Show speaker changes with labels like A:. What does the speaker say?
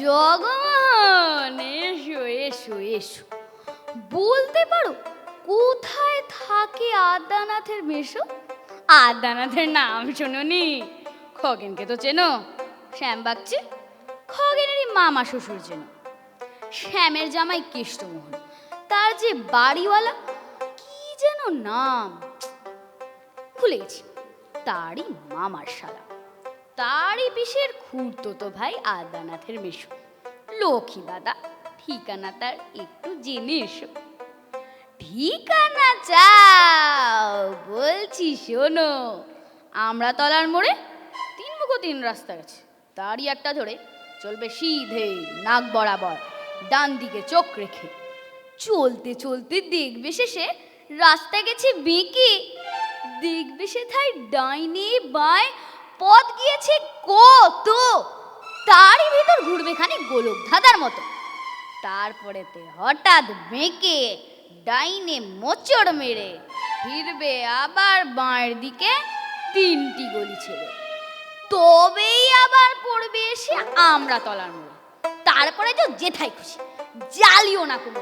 A: জগন এসো এসো এসো। বলতে পারো, কোথায় থাকে আদানাথের মেশো? আদানাথের নাম শোনোনি? খগেনকে তো চেনো? শ্যাম বাগচি খগেনেরই মামা শ্বশুর চেনো। শ্যামের জামাই কেষ্টমোহন তার যে বাড়িওয়ালা, কি যেন নাম? ভুলে গেছি। তারই মামার শালা। তারই পিসের খুঁড়তো ভাই আদানাথের মেশো। লক্ষ্মী দাদা, ঠিকানা তার একটু জেনে এসো। ঠিকানা চাও, বলছি শোনো আমরা তলার মোড়ে তিন মুখো তিন রাস্তা গেছে। তারই একটা ধরে চলবে সিধে নাক বরাবর, ডান দিকে চোখ রেখে। চলতে চলতে দেখবে শেষে রাস্তা গেছে বেঁকে। দেখবে সে থাই ডাইনে বাঁয় পথ গিয়েছে কত তারই ভিতর ঘুরবে খানি গোলক ধাঁধার মতো। তারপরেতে হঠাৎ বেঁকে ডাইনে মোচড় মেরে ফিরবে আবার বাঁয়ের দিকে তিনটি গলি ছেড়ে। তবেই আবার পড়বে এসে আমরা তলার মোড়ে। তারপরে তো যেথায় খুশি জ্বালিও না কোনো